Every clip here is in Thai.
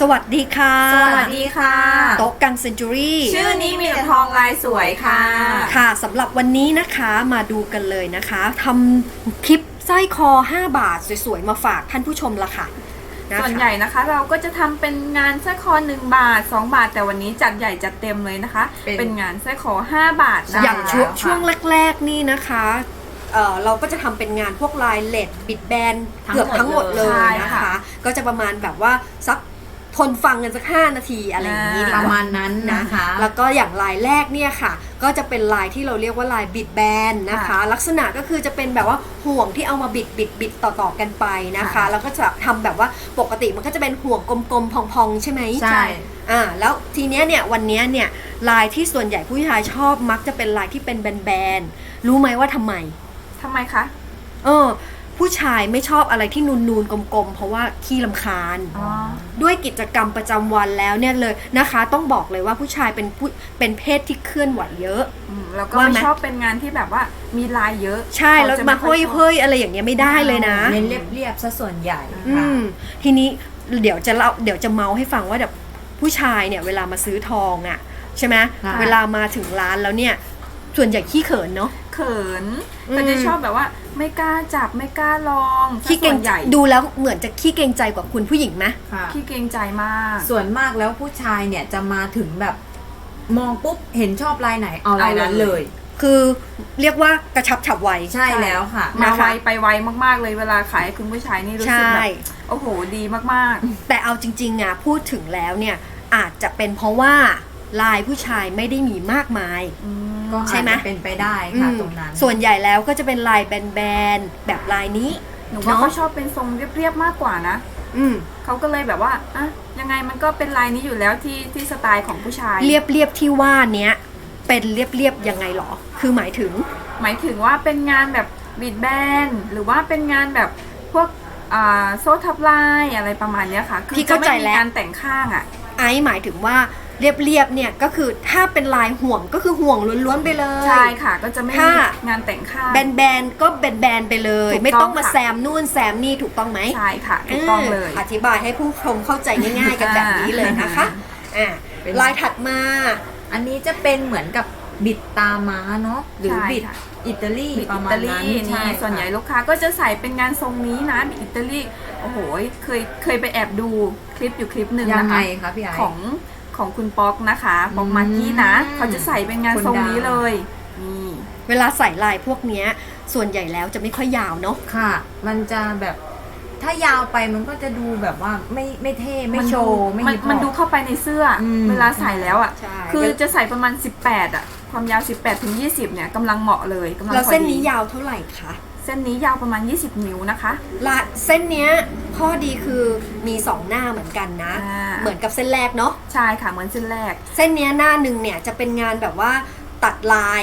สวัสดีค่ะ สวัสดีค่ะ โต๊ะกันเซนจูรี่ ชื่อนี้มีแต่ทองลายสวยค่ะ ค่ะสำหรับวันนี้นะคะมาดูกันเลยนะคะทำคลิปสร้อยคอ 5 บาทสวยๆ มาฝากท่านผู้ชมละค่ะนะคะส่วนใหญ่นะคะเราก็จะทำเป็นงานสร้อยคอ 1 บาท 2 บาท แต่วันนี้จัดใหญ่จัดเต็มเลยนะคะ เป็นเป็นงานสร้อยคอ 5 บาทนะคะอย่างช่วงค่ะช่วงแรกๆนี่นะคะเอ่อเราก็จะทำเป็นงานพวกลายเลดบิดแบนทั้งเกือบทั้งหมดเลยใช่นะค่ะคะ ก็จะประมาณแบบว่าสัก ทนฟังกันสัก 5 นาทีอะไรอย่างนี้ดีปกระว่ามาณนั้นนะคะ แล้วก็อย่างลายแรกเนี่ยค่ะ ก็จะเป็นลายที่เราเรียกว่าลายบิดแบนนะคะ ค่ะลักษณะก็คือจะเป็นแบบว่าห่วงที่เอามาบิดบิดบิดต่อๆกันไปนะคะ ค่ะแล้วก็จะทำแบบว่าปกติมันก็จะเป็นห่วงกลมๆพองๆ ใช่ไหมใช่ อ่าแล้วทีเนี้ยเนี่ยวันเนี้ยเนี่ยลายที่ส่วนใหญ่ผู้ชายชอบมักจะเป็นลายที่เป็นแบนๆรู้ไหมว่าทำไม ทำไมคะ เออ ผู้ชายไม่ชอบอะไรที่นูนๆกลมๆ เพราะว่าขี้ลำคาญ อ๋อ ด้วยกิจกรรมประจำวันแล้วเนี่ยเลยนะคะ ต้องบอกเลยว่าผู้ชายเป็นผู้เป็นเพศที่เคลื่อนไหวเยอะ อืมแล้วก็ว่าไหม ไม่ชอบเป็นงานที่แบบว่ามีลายเยอะใช่แล้วเขจะมาไค่ห้ออยชอบเฮ้ยอะไรอย่างเงี้ยไม่ได้เลยนะ เน้นเรียบๆซะส่วนใหญ่อืค่ะมทีนี้เดี๋ยวจะเล่าเดี๋ยวจะเมาให้ฟังว่าแบบผู้ชายเนี่ยเวลามาซื้อทองอะ่ะใช่ไหมค่ะ เวลามาถึงร้านแล้วเนี่ยส่วนใหญ่ขี้เขินเนาะ เขินอืมก็จะชอบแบบว่า ไม่กล้าจับไม่กล้าลองขี้เกรงส่วนใหญ่ดูแล้วเหมือนจะขี้เกรงใจกว่าคุณผู้หญิงไหมค่ะขี้เกรงใจมาก ส่วนมากแล้วผู้ชายเนี่ยจะมาถึงแบบมองปุ๊บเห็นชอบลายไหนเอาลายนั้นเลย คือเรียกว่ากระชับฉับไวใช่แล้วค่ะ มานะคะไวไปไวมากๆเลยเวลาขายให้คุณผู้ชายนี่รู้สึกใช่แบบโอ้โหดีมากแต่เอาจริงๆอะพูดถึงแล้วเนี่ยอาจจะเป็นเพราะว่าลายผู้ชายไม่ได้มีมากมายๆอืม ก็ใช่อาจไหมจะเป็นไปได้ค่ะอืมตรงนั้น ส่วนใหญ่แล้วก็จะเป็นลายแบนๆแบบลายนี้หนูว่าเนาะเขาชอบเป็นทรงเรียบๆมากกว่านะ อืมเขาก็เลยแบบว่าอะยังไงมันก็เป็นลายนี้อยู่แล้วที่ที่สไตล์ของผู้ชาย เรียบเรียบๆที่ว่าเนี้ยเป็นเรียบเรียบๆยังไงหรอ คือหมายถึง หมายถึงว่าเป็นงานแบบบิดแบนหรือว่าเป็นงานแบบพวกอ่าโซ่ทับลายอะไรประมาณเนี้ยค่ะ คือพี่จะเข้าใจไม่มีแล้วการแต่งข้างอะ ไอซ์หมายถึงว่า เรียบเรียบๆเนี่ยก็คือถ้าเป็นลายห่วงก็คือห่วงล้วนๆไปเลย ใช่ค่ะก็จะไม่ถ้ามีงานแต่งข้าง แบนๆก็แบนๆไปเลย ถูกต้องไม่ต้องมาค่ะ แซมนู่นแซมนี่ถูกต้องไหม ใช่ค่ะถูกต้องเลย อธิบายให้ผู้ชมเข้าใจง่ายๆ กันแบบนี้เลยนะคะอ่าเป็น ลายถัดมา อันนี้จะเป็นเหมือนกับบิดตาม้าเนาะหรือใช่บิดค่ะ อิตาลีบิดประอิมาตาณลีนั้นนี่ใช่ส่วนใหญ่ค่ะ ลูกค้าก็จะใส่เป็นงานทรงนี้นะบิดอิตาลีโอ้โหเคยเคยไปแอบดูคลิปอยู่คลิปหนึ่งยังนะไงคะ คะพี่ไอซ์ ของ ของคุณป๊อกนะคะป๊อกอืมมากกี้นะ เขาจะใส่เป็นงานคนทรงดังนี้เลยนี่เวลาใส่ลายพวกเนี้ย ส่วนใหญ่แล้วจะไม่ค่อยยาวเนาะค่ะ มันจะแบบถ้ายาวไปมันก็จะดูแบบว่าไม่ไม่เท่ไม่นโชดูว์ไม่มันฮิปฮอปมันดูเข้าไปในเสื้ออมเวลาใส่แล้วอะใช่คือจะใส่ประมาณ 18 อะ ความยาว 18ถึง20 เนี่ยกำลังเหมาะเลยกำลังแล้วพอเส้นดีนี้ยาวเท่าไหร่คะ เส้นนี้ยาวประมาณ 20 นิ้วนะคะละเส้นเนี้ยข้อดีคือมีสองหน้าเหมือนกันนะ อ่าเหมือนกับเส้นแรกเนาะใช่ค่ะเหมือนเส้นแรก เส้นเนี้ยหน้าหนึ่งเนี่ยจะเป็นงานแบบว่าตัดลาย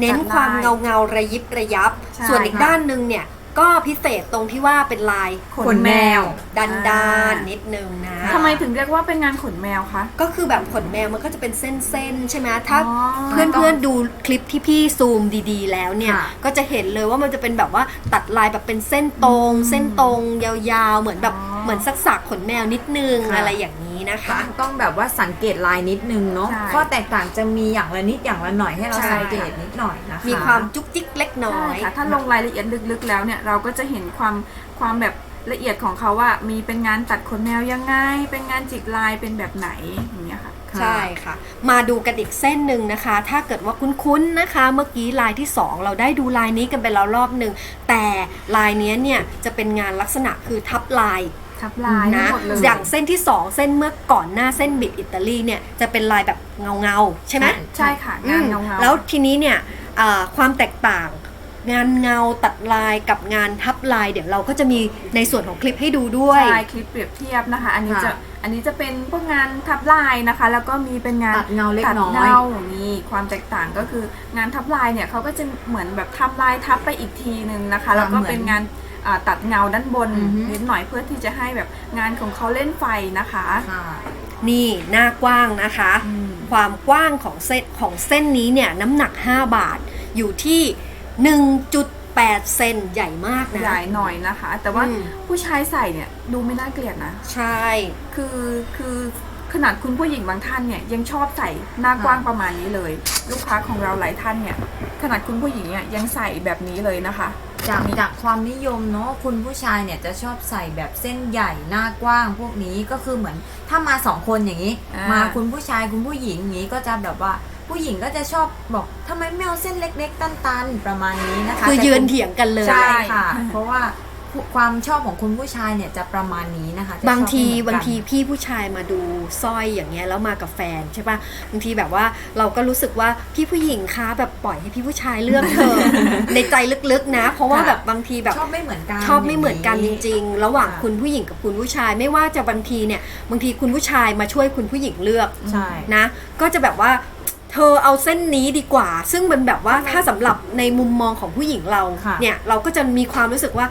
เน้นตัดลายความเงาเงาๆระยิบระยับ ใช่ส่วนอีกค่ะ ด้านหนึ่งเนี่ย ก็พิเศษตรงที่ว่าเป็นลายขนแมว ดันดานอ่านิดนึงนะ ทำไมถึงเรียกว่าเป็นงานขนแมวคะ ก็คือแบบขนแมวมันก็จะเป็นเส้นๆ ใช่ไหมถ้าอ๋อเพื่อนๆดูคลิปที่พี่ซูมดีๆ แล้วเนี่ย ค่ะ ก็จะเห็นเลยว่ามันจะเป็นแบบว่าตัดลายแบบเป็นเส้นตรง เส้นตรงยาวๆ เหมือนแบบอ๋อเห มือนสักสักขนแมวนิดนึงค่ะ อะไรอย่างนี้นะคะต้องต้องแบบว่าสังเกตลายนิดนึงเนาะใช่ข้อแตกต่างจะมีอย่างละนิดอย่างละหน่อยให้เราใช่ สังเกตนิดหน่อยนะคะมีความจุกจิกเล็กน้อใช่ย ค่ะถ้าลงรายละเอียดลึกๆ แล้วเนี่ยเราก็จะเห็นความความแบบละเอียดของเขาว่ามีเป็นงานตัดขนแมวยังไง เป็นงานจิกลายเป็นแบบไหนอย่างเงี้ยค่ะ ค่ะ ใช่ค่ะ มาดูกันอีกเส้นหนึ่งนะคะ ถ้าเกิดว่าคุ้นๆนะคะ เมื่อกี้ลายที่ 2 เราได้ดูลายนี้กันไปแล้วรอบหนึ่งแต่ลายเนี้ยเนี่ยจะเป็นงานลักษณะคือทับลาย ทับลายนะทั้งหมดเลยอย่างเส้นที่ 2 เส้นเมื่อก่อนหน้าเส้นบิดอิตาลีเนี่ยจะเป็นลายแบบเงาๆใช่ไหมใช่ค่ะอืงานมเงาเงาแล้วทีนี้เนี่ยอ่าความแตกต่างงานเงาตัดลายกับงานทับลาย เดี๋ยวเราก็จะมีในส่วนของคลิปให้ดูด้วยใช่คลิปเปรียบเทียบนะคะ อันนี้ค่ะจะอันนี้จะเป็นพวกงานทับลายนะคะ แล้วก็มีเป็นงานตัดเงาเล็กตัดน้อยเงานี่ความแตกต่างก็คืองานทับลายเนี่ยเขาก็จะเหมือนแบบทำลายทับไปอีกทีนึงนะคะค่ะแล้วก็เหมือนเป็นงานอ่า ตัดเงาด้านบนอือฮึ นิดหน่อยเพื่อที่จะให้แบบงานของเขาเล่นไฟนะคะค่ะนี่หน้ากว้างนะคะ อืม ความกว้างของเส้นของเส้นนี้เนี่ยน้ำหนัก 5 บาทอยู่ที่ 1.8 เซนใหญ่มากนะ ใหญ่หน่อยนะคะ แต่ว่าอืม ผู้ชายใส่เนี่ยดูไม่น่าเกลียดนะ ใช่ คือคือ ขนาดคุณผู้หญิงบางท่านเนี่ยยังชอบใส่หน้ากว้างประมาณนี้เลย ลูกค้าของเราหลายท่านเนี่ยขนาดคุณผู้หญิงเนี่ยยังใส่แบบนี้เลยนะคะ จากจากความนิยมเนาะคุณผู้ชายเนี่ยจะชอบใส่แบบเส้นใหญ่หน้ากว้างพวกนี้ก็คือเหมือนถ้ามาสองคนอย่างนี้ อ่าม มาคุณผู้ชายคุณผู้หญิงอย่างนี้ก็จะแบบว่าผู้หญิงก็จะชอบบอกทำไมไม่เอาเส้นเล็ก ๆ ตันๆประมาณนี้นะคะคือแต่ยืนณเถียงกันเลย ใช่ค่ะ เพราะว่า ความชอบของคุณผู้ชายเนี่ยจะประมาณนี้นะคะจะชอบางทีไม่เหมือนกันบางทีพี่ผู้ชายมาดูสร้อยอย่างเงี้ยแล้วมากับแฟนใช่ปะบางทีแบบว่าเราก็รู้สึกว่าพี่ผู้หญิงคะแบบปล่อยให้พี่ผู้ชายเลือกเถอะในใจลึกๆนะ เพราะว่าค่ะแบบบางทีแบบชอบไม่เหมือนกันชอบไม่เหมือนกันจริง ๆ ระหว่างค่ะคุณผู้หญิงกับคุณผู้ชาย ไม่ว่าจะบางทีเนี่ยบางทีคุณผู้ชายมาช่วยคุณผู้หญิงเลือกใช่นะ ก็จะแบบว่าเธอเอาเส้นนี้ดีกว่า ซึ่งมันแบบว่าถ้าสำหรับในมุมมองของผู้หญิงเราค่ะเนี่ยเราก็จะมีความรู้สึกว่า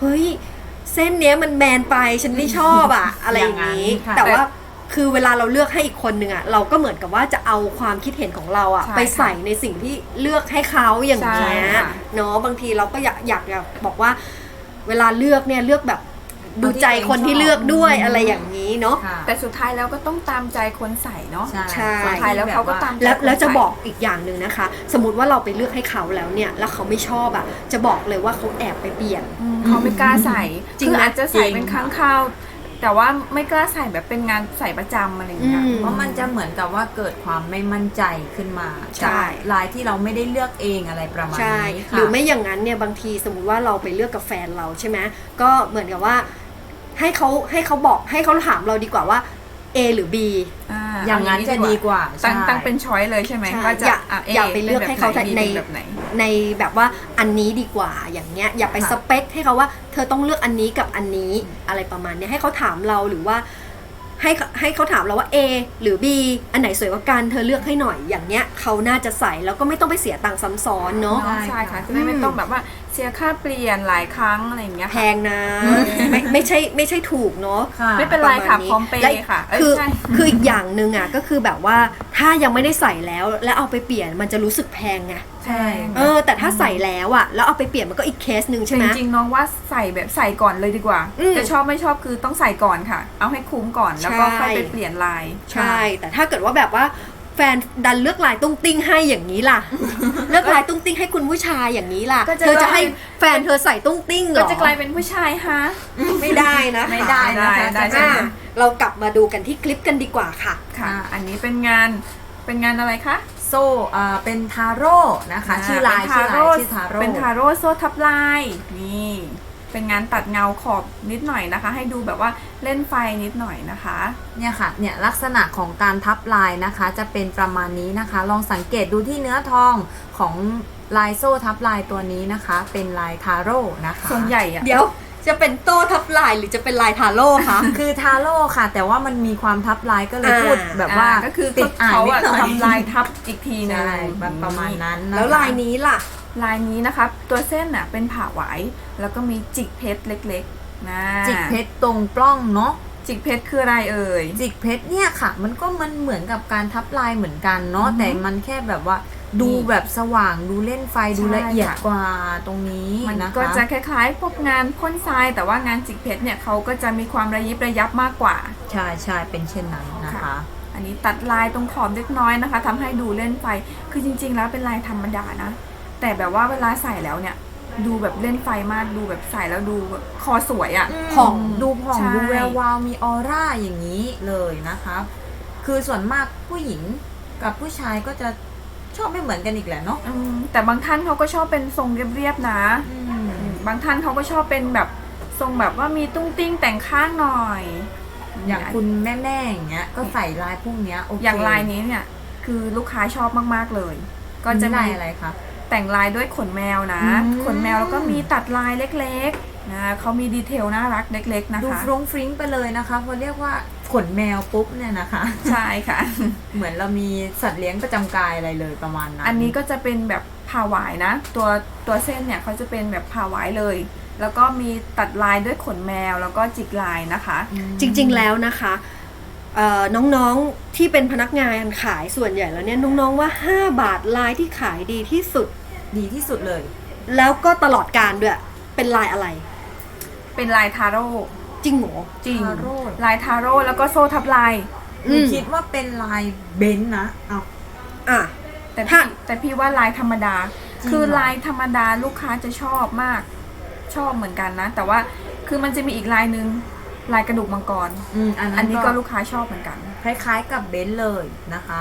เฮ้ยเส้นเนี้ยมันแมนไปฉันไม่ชอบอะอะไรอย่างนี้ อย่างนั้นค่ะแต่ว่าคือเวลาเราเลือกให้อีกคนหนึ่งอะเราก็เหมือนกับว่าจะเอาความคิดเห็นของเราอะใช่ไปใส่ในสิ่งที่เลือกให้เขาอย่างเงี้ยใช่ค่ะ เนาะบางทีเราก็อยากอยากอยากบอกว่า เวลาเลือกเนี่ยเลือกแบบ ดูใจคนที่เลือกด้วยอะไรอย่างนี้เนาะ ค่ะ แต่สุดท้ายแล้วก็ต้องตามใจคนใส่เนาะ ใช่ใช่สุดท้ายแล้วเขาก็ตามแล้วแล้วจะใส่บอกอีกอย่างหนึ่งนะคะ สมมติว่าเราไปเลือกให้เขาแล้วเนี่ย แล้วเขาไม่ชอบอะ่ะ จะบอกเลยว่าเขาแอบไปเปลี่ยนอืมเขาไม่กล้าใส่จริงคือนะอาจจะใส่จริง เป็นครั้งคราว แต่ว่าไม่กล้าใส่แบบเป็นงานใส่ประจำอะไรอย่างเงี้ย อืม เพราะมันจะเหมือนกับว่าเกิดความไม่มั่นใจขึ้นมาใช่ จากลายที่เราไม่ได้เลือกเองอะไรประมาณใช่ นี้หค่ะรือไม่อย่างนั้นเนี่ยบางทีสมมุติว่าเราไปเลือกกับแฟนเราใช่ไหมก็เหมือนกับว่า ให้เขาให้เขาบอกให้เขาถามเราดีกว่าว่า A หรือ B อ่าอย่างนั้นจะดีกว่าตั้งใช่ ตั้งเป็นช้อยเลยใช่ไหมใช่ว่าจะอย่าะอย่าไปเลือกให้เขาแบบไหนใน B แบบไหน ในแบบว่าอันนี้ดีกว่าอย่างเงี้ยอย่าไปค่ะ สเปคให้เขาว่าเธอต้องเลือกอันนี้กับอันนี้อะไรประมาณเนี้ยให้เขาถามเราหรือว่า ให้ให้เขาถามเราว่า A หรือ B อันไหนสวยกว่ากันเธอเลือกให้หน่อยอย่างเนี้ยเขาน่าจะใส่แล้วก็ไม่ต้องไปเสียตังค์ซ้ำซ้อนเนาะ ใช่ใช่ค่ะค่ะจะได้ไม่ต้องแบบว่า เสียค่าเปลี่ยนหลายครั้งอะไรอย่างเงี้ยแพค่ะงนะ ไม่ไม่ใช่ไม่ใช่ถูกเนาะ ค่ะ ไม่เป็นไรค่ะปาณนี้พร้อมเปย์และค่ะเอ้ยคือใช่ คืออีกอย่างหนึ่งอะก็คือแบบว่าถ้ายังไม่ได้ใส่แล้ว แล้วเอาไปเปลี่ยนมันจะรู้สึกแพงไงใช่ เออ แต่ถ้าใส่แล้วอะ แล้วเอาไปเปลี่ยนมันก็อีกเคสหนึ่งใช่ไหม จริงๆน้องว่าใส่แบบใส่ก่อนเลยดีกว่า อืมจะชอบไม่ชอบคือต้องใส่ก่อนค่ะ เอาให้คุ้มก่อนแล้วก็ใช่ค่อยไปเปลี่ยนลาย ใช่ แต่ถ้าเกิดว่าแบบว่า แฟนดันเลือกลายตุ้งติ้งให้อย่างนี้ล่ะ เลือกลายตุ้งติ้งให้คุณผู้ชายอย่างนี้ล่ะ ก็จะ เธอจะให้แฟนเธอใส่ตุ้งติ้งเหรก็อจะกลายเป็นผู้ชายฮะ ไม่ได้นะไม่ได้นะคะได้ได้อะเรากลับมาดูกันที่คลิปกันดีกว่าค่ะ ค่ะอันนี้เป็นงานเป็นงานอะไรคะโซ่อ่าเป็นทาโร่นะคะ ชื่อลายเป็นชื่อทาลายโร่ชื่อทาโร่เป็นทาโร่โซ่ทับลายนี่ เป็นงานตัดเงาขอบนิดหน่อยนะคะ ให้ดูแบบว่าเล่นไฟนิดหน่อยนะคะเนี่ยค่ะเนี่ยลักษณะของการทับลายนะคะ จะเป็นประมาณนี้นะคะ ลองสังเกตดูที่เนื้อทองของลายโซ่ทับลายตัวนี้นะคะ เป็นลายทาโร่นะคะส่วนใหญ่อะเดี๋ยวจะเป็นโต้ทับลายหรือจะเป็นลายทาโร่คะคือทาโร่ค่ะ แต่ว่ามันมีความทับลายก็เลยอ่าพูดแบบว่าอ่ก็คือติดอ่านเขานิดอะหน่อยทำลายทับอีกทีหนึงใช่ประมาณนั้นนะคะแล้วลายนี้ล่ะ ลายนี้นะคะตัวเส้นน่ะเป็นผ่าไหวแล้วก็มีจิกเพชรเล็กๆนะจิกเพชรตรงปล้องเนาะจิกเพชรคืออะไรเอ่ยจิกเพชรเนี่ยค่ะ มันก็มันเหมือนกับการทับลายเหมือนกันเนาะอือฮึแต่มันแค่แบบว่าดูแบบสว่างดูเล่นไฟดูใช่ละเอียดค่ะกว่าตรงนี้มันนะคะก็จะคล้ายๆพวกงานพ่นทราย แต่ว่างานจิกเพชรเนี่ยเขาก็จะมีความระยิบระยับมากกว่า ใช่ใช่เป็นเช่นนั้นนะคะค่ะอันนี้ตัดลายตรงขอบเล็กน้อยนะคะทำให้ดูเล่นไฟคือจริง ๆ แล้วเป็นลายธรรมดานะ แต่แบบว่าเวลาใส่แล้วเนี่ย ดูแบบเล่นไฟมากดูแบบใส่แล้วดูแบบคอสวยอะ่ะ ผ่องดูผ่องใช่ ดูแวววาวมีออร่าอย่างนี้เลยนะคะคือส่วนมากผู้หญิงกับผู้ชายก็จะชอบไม่เหมือนกันอีกแหละเนาะอืมแต่บางท่านเขาก็ชอบเป็นทรงเรียบๆนะอืมอืมบางท่านเขาก็ชอบเป็นแบบทรงแบบว่ามีตุ้งติ้งแต่งข้างหน่อยอย่างคุณแม่ๆอย่างเงี้ยก็ใส่ลายพวกเนี้ยโอเคอย่างลายนี้เนี่ย คือลูกค้าชอบมากๆเลย ก็จะลามียอะไรคะ แต่งลายด้วยขนแมวนะ อืม ขนแมวแล้วก็มีตัดลายเล็กๆนะเขามีดีเทลน่ารักเล็ก ๆ นะดูคะฟรุ้งฟริ้งไปเลยนะคะพอเรียกว่าขนแมวปุ๊บเนี่ยนะคะ ใช่ค่ะ เหมือนเรามีสัตว์เลี้ยงประจำกายอะไรเลยประมาณนั้นอันนี้ก็จะเป็นแบบผ่าหวายนะ ตัวตัวเส้นเนี่ยเขาจะเป็นแบบผ่าหวายเลย แล้วก็มีตัดลายด้วยขนแมวแล้วก็จิกลายนะคะ อืม จริงๆแล้วนะคะเอ่อ น้องๆที่เป็นพนักงานขายส่วนใหญ่แล้วเนี่ยน้องๆว่า 5 บาทลายที่ขายดีที่สุด ดีที่สุดเลย แล้วก็ตลอดการด้วย เป็นลายอะไร เป็นลายทาโร่จจริงเหรอจริงทาโร่ ลายทาโร่แล้วก็โซ่ทับลายหนูอืมคิดว่าเป็นลายเบนซ์นะเอาอะแต่ถ้าพี่แต่พี่ว่าลายธรรมดาจริงคือเหรอลายธรรมดาลูกค้าจะชอบมากชอบเหมือนกันนะ แต่ว่าคือมันจะมีอีกลายหนึ่ง ลายกระดูกมังกร อืมอันอันั้นนนี้ก็ก็ลูกค้าชอบเหมือนกัน คล้ายๆกับเบนซ์เลยนะคะ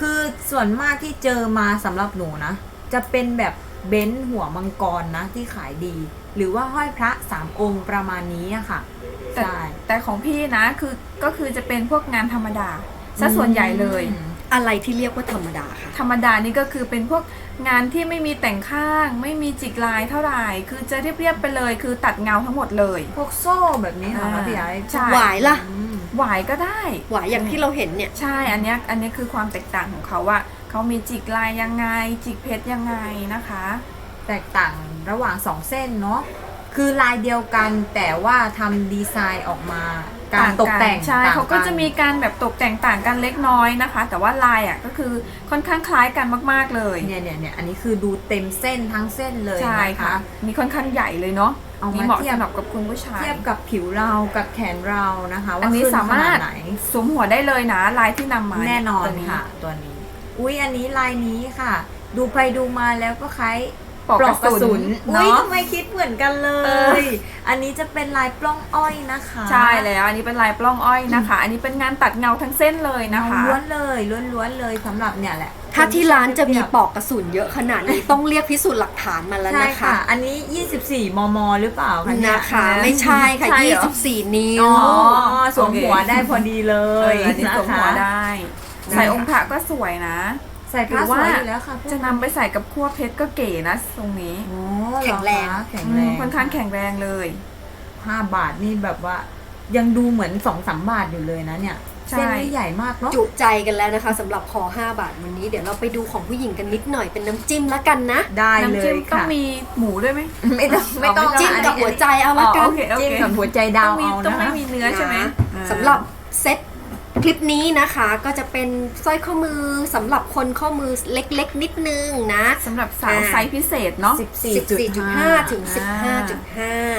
คือส่วนมากที่เจอมาสำหรับหนูนะ จะเป็นแบบเบนซ์หัวมังกรนะที่ขายดี หรือว่าห้อยพระสามองค์ประมาณนี้อะค่ะ แต่ใช่ แต่ของพี่นะคือก็คือจะเป็นพวกงานธรรมดาซะส่วนใหญ่เลยอืมอะไรที่เรียกว่าธรรมดาค่ะธรรมดานี่ก็คือเป็นพวก งานที่ไม่มีแต่งข้าง ไม่มีจิกลายเท่าไหร่ คือจะเรียบๆไปเลย คือตัดเงาทั้งหมดเลย พวกโซ่แบบนี้เหรอคะอ่าพี่ไอ้ใช่หวายล่ะอืมหวายก็ได้หวายอย่างที่เราเห็นเนี่ยใช่อันเนี้ยอันเนี้ยคือความแตกต่างของเขาว่าเขามีจิกลายยังไง จิกเพชรยังไงนะคะ แตกต่างระหว่างสองเส้นเนาะคือลายเดียวกันแต่ว่าทำดีไซน์ออกมา การตกแต่งใช่ต่งนเขาก็จะมีการแบบตกแต่งต่างกันเล็กน้อยนะคะ แต่ว่าลายอะก็คือค่อนข้างคล้ายกันมาก ๆเลยเนี่ยเนี่ยเนี่ยอันนี้คือดูเต็มเส้นทั้งเส้นเลยใช่นะค่ะคะมีค่อนข้างใหญ่เลยเนาะเอามานี่เหมาะเทียบสำหรับกับคุณผู้ชายเทียบกับผิวเรากับแขนเรานะคะว่าอันนี้ขึ้นสามารถขนดไหนสวมหัวได้เลยนะลายที่นำมาแน่นอนตัวค่ะ ตัวนี้ อุ้ยอันนี้ลายนี้ค่ะ ดูไปดูมาแล้วก็คล้าย ปลอกกระสุนอุ้ยเนาะทำไมคิดเหมือนกันเลเออยอันนี้จะเป็นลายปล้องอ้อยนะคะ ใช่แล้วอันนี้เป็นลายปล้องอ้อยนะคะ อันนี้เป็นงานตัดเงาทั้งเส้นเลยนะคะล้วนเลยล้วนๆเลยสำหรับเนี่ยแหละ ถ้าที่ร้านจะมีปลอกกระสุนเยอะขนาดนี้ ต้องเรียกพิสูจน์หลักฐานมาแล้วใช่นะคะค่ะอันนี้ 24 มม หรือเปล่าคะเนี่ยนะคะ ไม่ใช่ค่ะ ใช่เหรอ 24 นิ้ว อ๋อสวมหัวได้พอดีเลเออยอันนี้สวมหัวนะคะได้ ใส่องค์พระก็สวยนะ ใส่ผ้าสวยอยู่แล้วค่ะจะนำไปใส่กับขั้วเพชรก็เก๋นะตรงนี้โอ้แข็งแรงเหอคะแข็งอืแรมงค่อนข้างแข็งแรงเลยห้าบาทนี่แบบว่า ยังดูเหมือนสองสามบาทอยู่เลยนะเนี่ยใช่เส้นนี่ใหญ่มากเนาะจุใจกันแล้วนะคะสำหรับคอ5บาทวันนี้เดี๋ยวเราไปดูของผู้หญิงกันนิดหน่อยเป็นน้ำจิ้มแล้วกันนะ ได้เลน้ำจิ้ยมต้องค่ะมีหมูด้วยไหมไม่ต้องไม่ต้องอ๋อไม่ต้องจิ้มกับหัวใจเอาละกัอ๋อนโอเคโอจิ้มเคกับหัวใจดาวต้องมีเอาต้องนะไม่คะมีเนื้อใช่ไหมนะอ่าสำหรับเซ็ต คลิปนี้นะคะก็จะเป็นสร้อยข้อมือสำหรับคนข้อมือเล็กๆ นิดนึงนะสำหรับสาวอ่าไซส์พิเศษเนาะ14.5 ถึงอ่า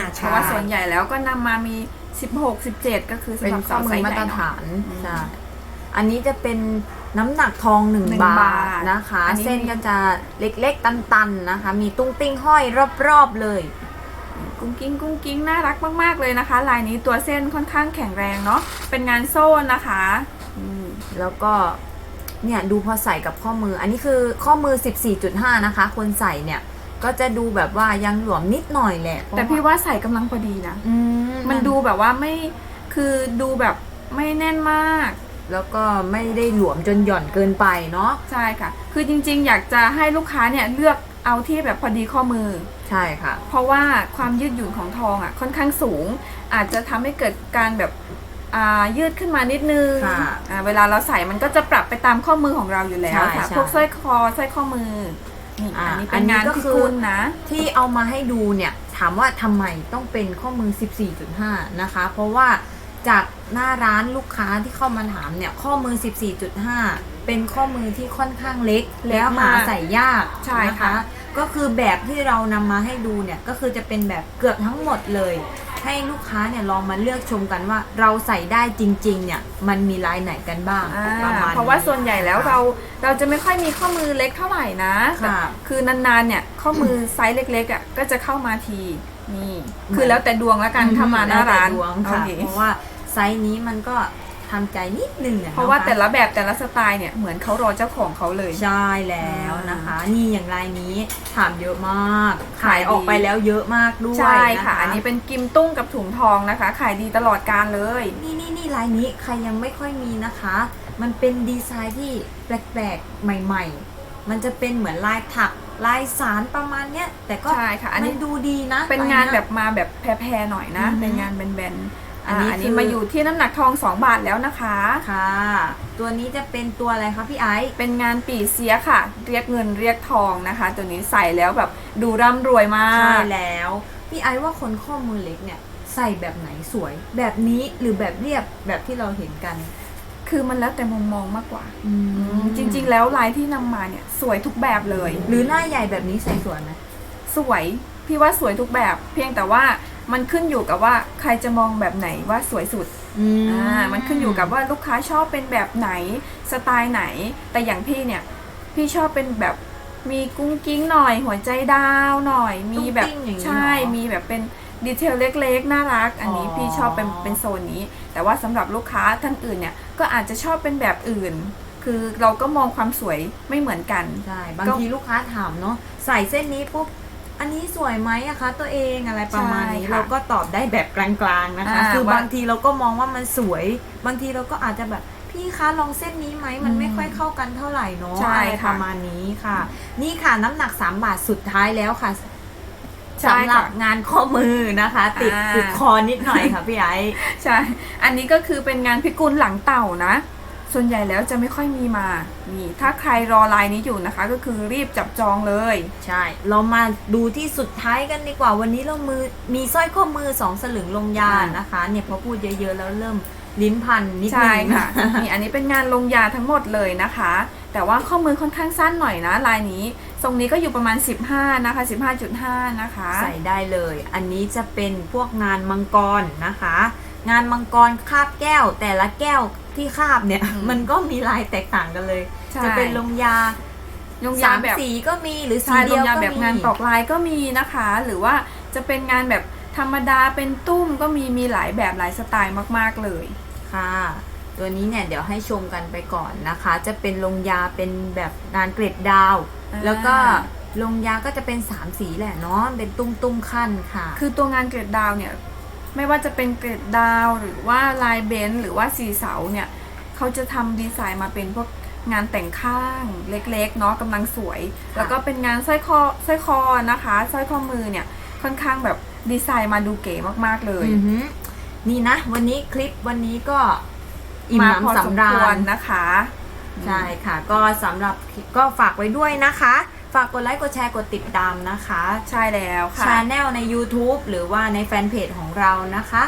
15.5เพราะว่าส่วนใหญ่แล้วก็นำมามี 16 17 ก็คือเป็นสำหรับข้อสาวมืไซอส์มาใหตญ่รเนาะฐานอืมใช่อันนี้จะเป็นน้ำหนักทองหนึ่งหนึ่งบาบาททนะคะอันนี้เส้นก็จะเล็กๆตันๆนะคะ มีตุ้งติ้งห้อยรอบๆเลย กุ้งกิ้งกุ้งกิ้งน่ารักมาก ๆ เลยนะคะ ลายนี้ตัวเส้นค่อนข้างแข็งแรงเนาะเป็นงานโซ่นะคะอืมแล้วก็เนี่ยดูพอใส่กับข้อมือ อันนี้คือข้อมือ 14.5 นะคะ คนใส่เนี่ยก็จะดูแบบว่ายังหลวมนิดหน่อยแหละ แต่พี่ว่าใส่กำลังพอดีนะอืมันดูแบบว่าไม่คือดูแบบไม่แน่นมาก แล้วก็ไม่ได้หลวมจนหย่อนเกินไปเนาะใช่ค่ะ คือจริงๆ อยากจะให้ลูกค้าเนี่ยเลือก เอาที่แบบพอดีข้อมือ ใช่ค่ะ เพราะว่าความยืดหยุ่นของทองอะค่อนข้างสูง อาจจะทำให้เกิดการแบบอ่ายืดขึ้นมานิดนึงค่ะอ่าเวลาเราใส่มันก็จะปรับไปตามข้อมือของเราอยู่แล้วใช่ค่ะใช่พวกสร้อยคอสร้อยข้อมือนี่อ่าอันนี้อัเป็นนนี้งานก็พิคือกุลนะ ที่เอามาให้ดูเนี่ยถามว่าทำไมต้องเป็นข้อมือ 14.5 นะคะ เพราะว่า จากหน้าร้านลูกค้าที่เข้ามาถามเนี่ย ข้อมือ 14.5 เป็นข้อมือที่ค่อนข้างเล็กเล็กแล้วหามากใส่ยากใช่นะค่ะคะ ก็คือแบบที่เรานำมาให้ดูเนี่ย ก็คือจะเป็นแบบเกือบทั้งหมดเลย ให้ลูกค้าเนี่ยลองมาเลือกชมกันว่าเราใส่ได้จริง ๆ เนี่ยมันมีลายไหนกันบ้างอ่าประมาณเพราะว่าส่วนใหญ่แล้วเราเราจะไม่ค่อยมีข้อมือเล็กเท่าไหร่นะค่ะคือนานๆเนี่ยข้อมือไซส์เล็กๆอะก็จะเข้ามาทีนี่คือแล้วแต่ดวงแล้วกันถ้ามาหน้าร้านแล้วแต่ดวงโอค่ะเคเพราะว่า ไซส์นี้มันก็ทำใจนิดนึงอเพราะว่าคแต่ละแบบแต่ละสไตล์เนี่ยเหมือนเขารอเจ้าของเขาเลย ใช่แล้วนะคะ นี่อย่างลายนี้ถามเยอะมากขายดีขายออกไปแล้วเยอะมากด้วยใช่ค่ะนอันนี้เป็นกิมตุ้งกับถุงทองนะคะ ขายดีตลอดการเลย นี่นี่นี่ลายนี้ใครยังไม่ค่อยมีนะคะ มันเป็นดีไซน์ที่แปลกๆใหม่ ๆ มันจะเป็นเหมือนลายถักลายสารประมาณเนี้ยแต่ก็ใช่ค่ะ อันมันี้นดูดีนะ เป็นงานลยแบบมาแบบแพรๆหน่อยนะอือฮึเป็นงานแบนๆ อัอันนนี้นี้อันนี้คือมาอยู่ที่น้ำหนักทอง 2 บาทแล้วนะคะค่ะ ตัวนี้จะเป็นตัวอะไรคะพี่ไอซ์เป็นงานปีเสียค่ะ เรียกเงินเรียกทองนะคะ ตัวนี้ใส่แล้วแบบดูร่ำรวยมาใช่กแล้ว พี่ไอซ์ว่าคนข้อมือเล็กเนี่ยใส่แบบไหนสวย แบบนี้หรือแบบเรียบแบบที่เราเห็นกัน คือมันแล้วแต่มุมมองมากกว่าอืมจริง ๆ แล้วลายที่นำมาเนี่ยสวยทุกแบบเลย หรือหน้าใหญ่แบบนี้ใส่สวยไหมสวยพี่ว่าสวยทุกแบบ เพียงแต่ว่า มันขึ้นอยู่กับว่าใครจะมองแบบไหนว่าสวยสุดอืมอ่ามันขึ้นอยู่กับว่าลูกค้าชอบเป็นแบบไหนสไตล์ไหน แต่อย่างพี่เนี่ย พี่ชอบเป็นแบบมีกุ้งกิ้งหน่อยหัวใจดาวหน่อย มีแบบตุ้งติ้งอย่างนี้ใช่เหรอมีแบบเป็นดีเทลเล็กๆ น่ารัก อันนี้อ๋อพี่ชอบเป็นเป็นโซนนี้ แต่ว่าสำหรับลูกค้าท่านอื่นเนี่ยก็อาจจะชอบเป็นแบบอื่น คือเราก็มองความสวยไม่เหมือนกันใช่บางทีลูกค้าถามเนาะใส่เส้นนี้ปุ๊บ อันนี้สวยไหมอะคะ ตัวเองอะไรประมาณนี้ ใช่ค่ะเราก็ตอบได้แบบกลางๆนะคะ อ่าคือว่าบางทีเราก็มองว่ามันสวย บางทีเราก็อาจจะแบบพี่คะลองเส้นนี้ไหมมันไม่ค่อยเข้ากันเท่าไหร่เนาะใช่อะไรค่ะประมาณนี้ค่ะ นี่ค่ะน้ำหนัก 3 บาทสุดท้ายแล้วค่ะใช่สำหรับค่ะงานข้อมือนะคะ ติดอ่า ติดคอนิดหน่อยค่ะพี่ไอ้ใช่ อันนี้ก็คือเป็นงานพิกุลหลังเต่านะ ส่วนใหญ่แล้วจะไม่ค่อยมีมานี่ถ้าใครรอลายนี้อยู่นะคะ ก็คือรีบจับจองเลย ใช่ เรามาดูที่สุดท้ายกันดีกว่า วันนี้เรามือมีสร้อยข้อมือสองสลึงลงยาค่ะนะคะ เนี่ยพอพูดเยอะๆแล้วเริ่มลิ้นพันนิดนึใช่งค่ะนี่อันนี้เป็นงานลงยาทั้งหมดเลยนะคะ แต่ว่าข้อมือค่อนข้างสั้นหน่อยนะลายนี้ ทรงนี้ก็อยู่ประมาณ 15 นะคะ 15.5 นะคะ ใส่ได้เลย อันนี้จะเป็นพวกงานมังกรนะคะ งานมังกรคาบแก้ว แต่ละแก้ว ที่คาบเนี่ย อืมมันก็มีลายแตกต่างกันเลย ใช่ จะเป็นลงยาลงสายามแบบสีก็มีหรือสีใช่ลเดีงยวยาก็แบบมีงานตอกลายก็มีนะคะ หรือว่าจะเป็นงานแบบธรรมดาเป็นตุ้มก็มีมีหลายแบบหลายสไตล์มากๆเลย ค่ะ ตัวนี้เนี่ยเดี๋ยวให้ชมกันไปก่อนนะคะ จะเป็นลงยาเป็นแบบงานเกรดดาว อ่า แล้วก็ลงยาก็จะเป็นสามสีแหละเนาะเป็นตุ้มตุ้มๆขั้นค่ะ คือตัวงานเกรดดาวเนี่ย ไม่ว่าจะเป็นเกรดดาวหรือว่าลายเบนซ์หรือว่าสีเสาเนี่ยเขาจะทำดีไซน์มาเป็นพวกงานแต่งข้างเล็กๆเนาะกำลังสวย แล้วก็เป็นงานสร้อยคอสร้อยคอนะคะสร้อยข้อมือเนี่ยค่อนข้างแบบดีไซน์มาดูเก๋มากๆเลยอือหือนี่นะ วันนี้คลิปวันนี้ก็อิ่มมาพอหนำสมสำราควรญนะคะ ใช่ค่ะ ก็สำหรับคลิปก็ฝากไว้ด้วยนะคะ ฝากกดไลค์กดแชร์กดติดตามนะคะ ใช่แล้วค่ะชาแนลใน YouTube หรือว่าในแฟนเพจของเรานะคะ